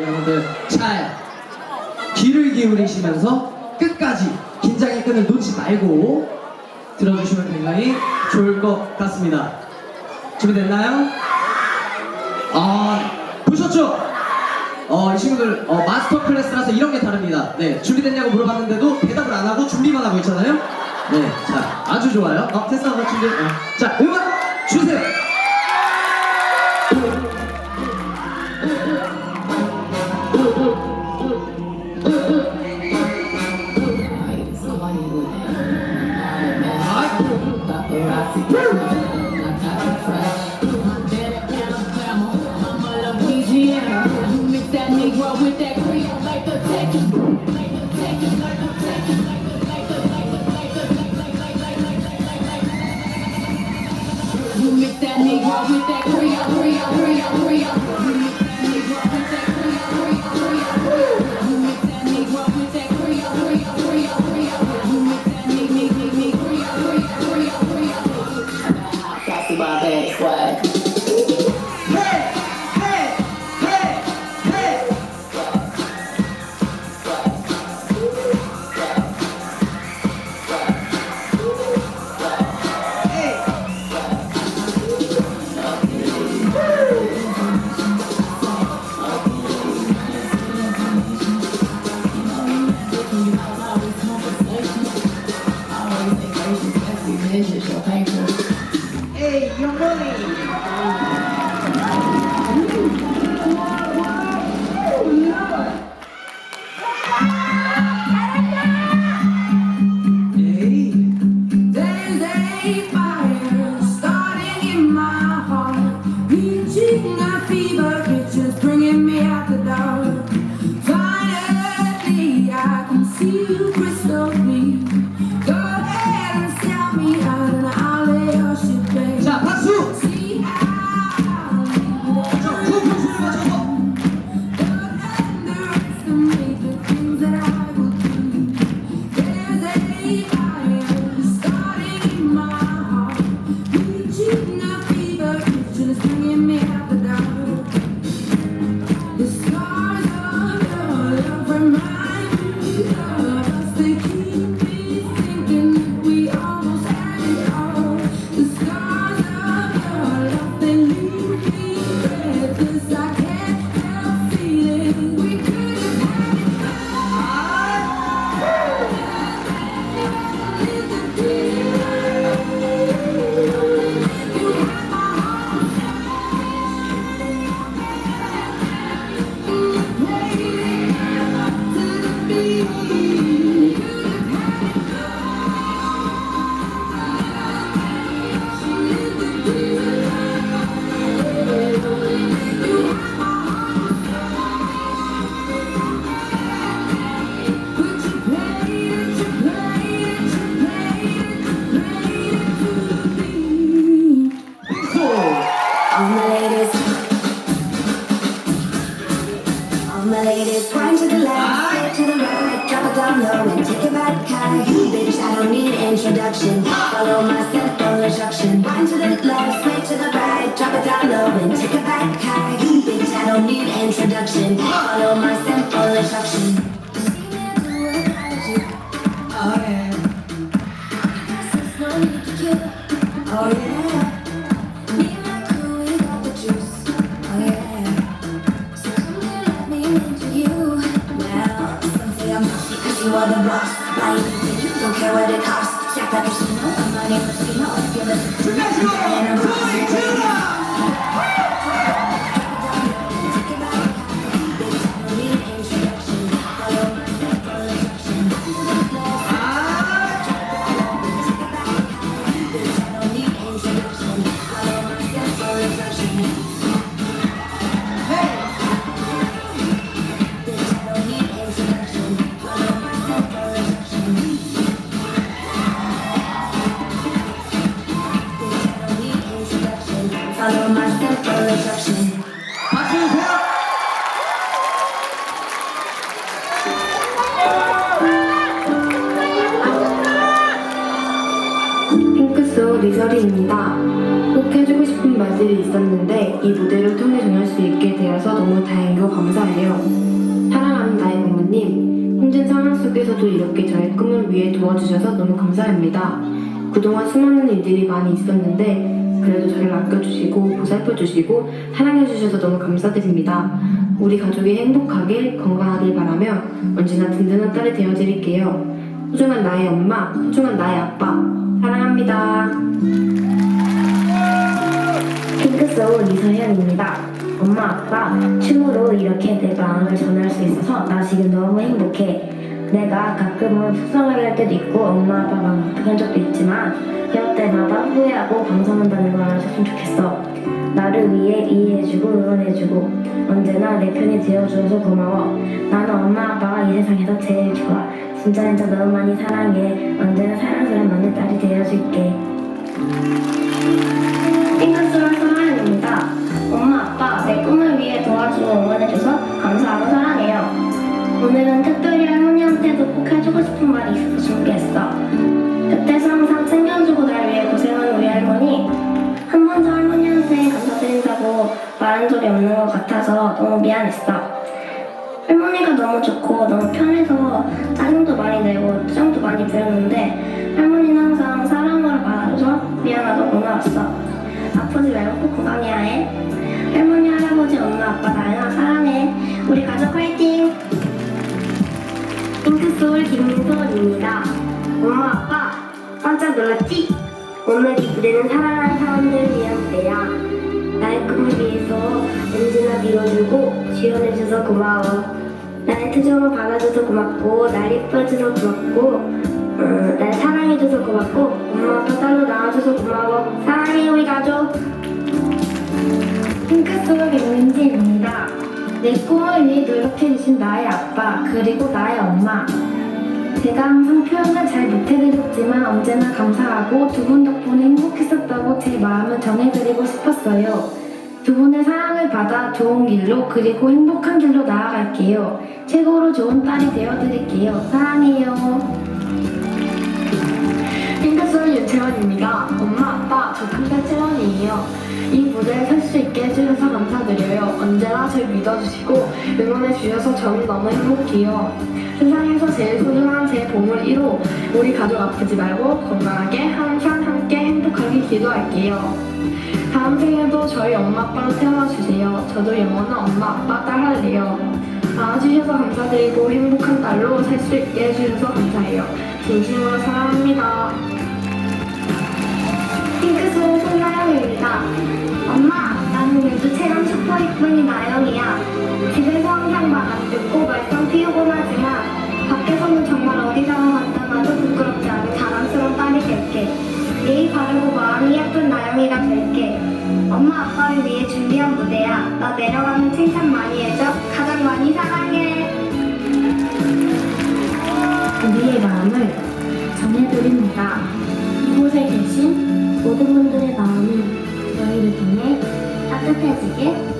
여러분들 잘 귀를 기울이시면서 끝까지 긴장의 끈을 놓지 말고 들어주시면 굉장히 좋을 것 같습니다. 준비됐나요? 아, 보셨죠? 어, 이 친구들 어, 마스터 클래스라서 이런 게 다릅니다. 네, 준비됐냐고 물어봤는데도 대답을 안 하고 준비만 하고 있잖아요. 네, 자, 아주 좋아요. 어, 됐어, 어, 준비. 어. 자, 음악 주세요. Woo! Thank you. Don't need introduction. Follow my simple instruction. Oh yeah. Oh yeah. Me and my crew, got the juice. Oh yeah. So come let me into you. Well, say I'm you are the boss. Buy don't care what it costs. Stack that casino, I'm even casino. If you're listening 핑크소 리설이입니다. 꼭 해주고 싶은 말들이 있었는데 이 무대를 통해 전할 수 있게 되어서 너무 다행이고 감사해요. 속에서도 이렇게 저의 꿈을 위해 도와주셔서 너무 감사합니다. 그동안 수많은 일들이 많이 있었는데 그래도 저를 아껴주시고 보살펴주시고 사랑해주셔서 너무 감사드립니다. 우리 가족이 행복하길 건강하길 바라며 언제나 든든한 딸이 되어드릴게요. 소중한 나의 엄마, 소중한 나의 아빠 사랑합니다. 핑크소울 이서현입니다. 엄마, 아빠, 춤으로 이렇게 내 마음을 전할 수 있어서 나 지금 너무 행복해. 내가 가끔은 속상하게 할 때도 있고 엄마, 아빠가 한 적도 있지만 때마다 후회하고 방송한다는 걸 알아줬으면 좋겠어. 나를 위해 이해해주고 응원해주고 언제나 내 편이 되어주어서 고마워. 나는 엄마, 아빠가 이 세상에서 제일 좋아. 진짜 진짜 너무 많이 사랑해. 언제나 사랑스러운 막내 딸이 되어줄게. 핑크스롤 서하연입니다. 엄마, 아빠, 내 꿈을 위해 도와주고 응원해줘서 감사하고 사랑해요. 오늘은 특별히 할머니한테도 꼭 해주고 싶은 말이 있어서 준비했어. 말한 적이 없는 것 같아서 너무 미안했어. 할머니가 너무 좋고 너무 편해서 짜증도 많이 내고 투정도 많이 부렸는데 할머니는 항상 사랑으로 받아줘서 미안하고 고마웠어. 아프지 말고 꼭 건강해야 해. 할머니, 할아버지, 엄마, 아빠 나연아 사랑해. 우리 가족 화이팅! 핑크소울 김민솔입니다. 엄마, 아빠 깜짝 놀랐지? 오늘 이 무대는 사랑하는 사람들을 위한 무대야. 나의 꿈을 위해서 언제나 밀어주고 지원해줘서 고마워. 나의 투정을 받아줘서 고맙고 날 예뻐해줘서 고맙고 어, 날 사랑해줘서 고맙고 엄마 아빠 딸로 낳아줘서 고마워. 사랑해 우리 가족. 핑크소울 김민지입니다. 내 꿈을 위해 노력해주신 나의 아빠 그리고 나의 엄마 제가 항상 표현을 잘 못해드렸지만 언제나 감사하고 두 분 덕분에 행복했었다고 제 마음을 전해드리고 싶었어요. 두 분의 사랑을 받아 좋은 길로 그리고 행복한 길로 나아갈게요. 최고로 좋은 딸이 되어드릴게요. 사랑해요. 핑크솔 윤채원입니다. 엄마, 아빠, 저 큰딸 채원이에요. 이 무대에 설 수 있게 해주셔서 감사드려요. 언제나 절 믿어주시고 응원해주셔서 저는 너무 행복해요. 세상에서 제일 소중한 제 보물 1호 우리 가족 아프지 말고 건강하게 항상 함께 행복하게 기도할게요. 다음 생에도 저희 엄마 아빠로 태어나주세요. 저도 영원한 엄마 아빠 딸 할래요. 낳아주셔서 감사드리고 행복한 딸로 살 수 있게 해주셔서 감사해요. 진심으로 사랑합니다. 핑크소울 손나영입니다. 마음을 전해드립니다. 이곳에 계신 모든 분들의 마음이 저희를 통해 따뜻해지길